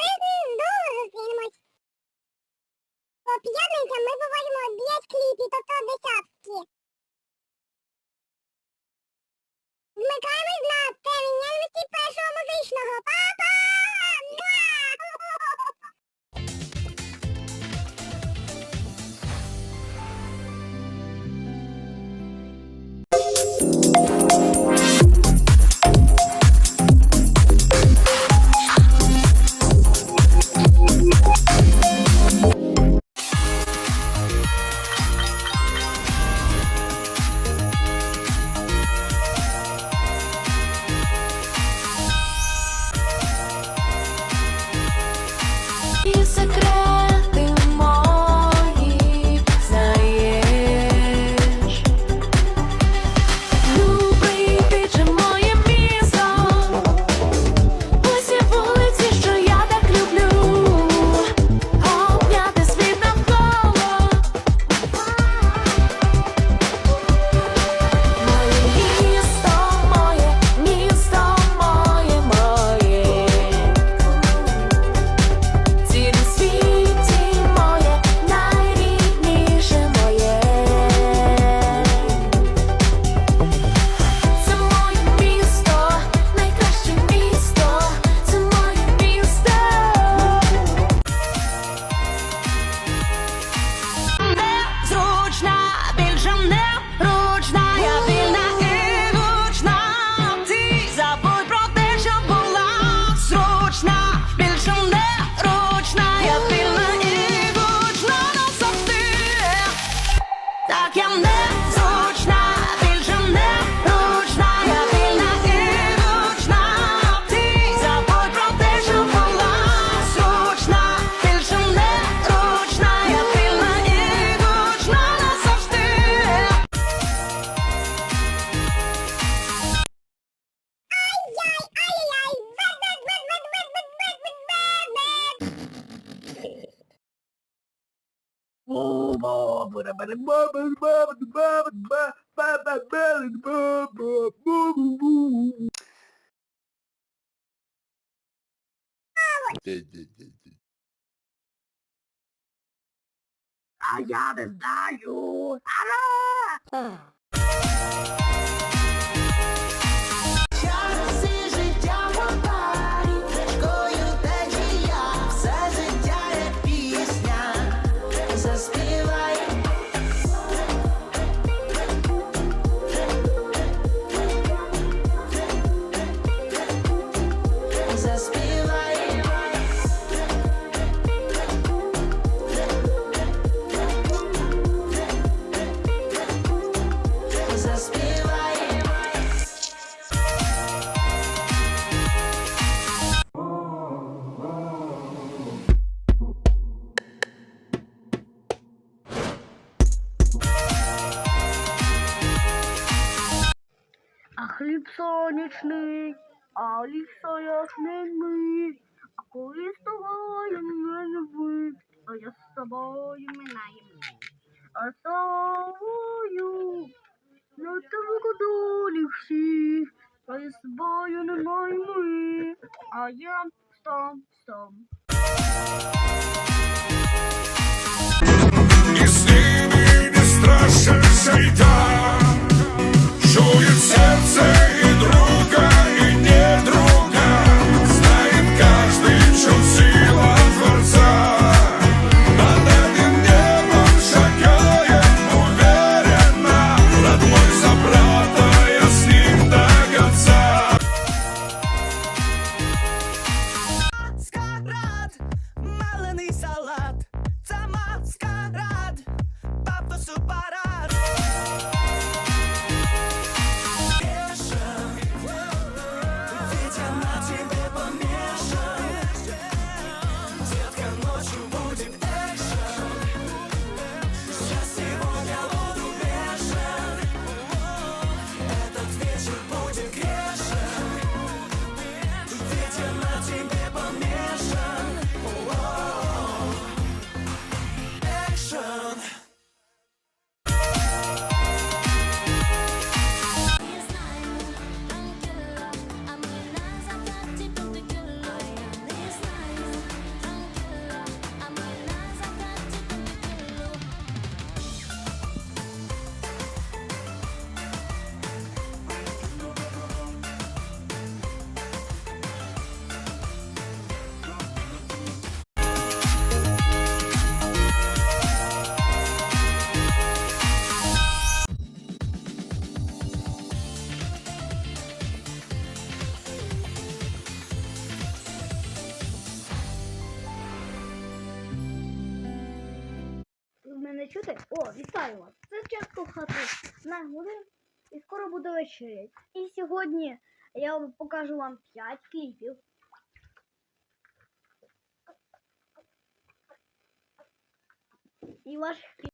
приблизно довго зустрінемось. По п'ятницям ми вивозимо 5 кліпів, тобто десятки. I gotta die you. Хліб сонячний, а лік сояшний, а коли з тобою мене вид, а я з собою минаєм. А з тобою на тебе долі всіх, а я з собою не ми, а я сам сам. Если ты не страшен, шайтан, чути? О, вітаю вас! Це часто хати на годин і скоро буде вечеря. І сьогодні я покажу вам 5 кліпів. І ваших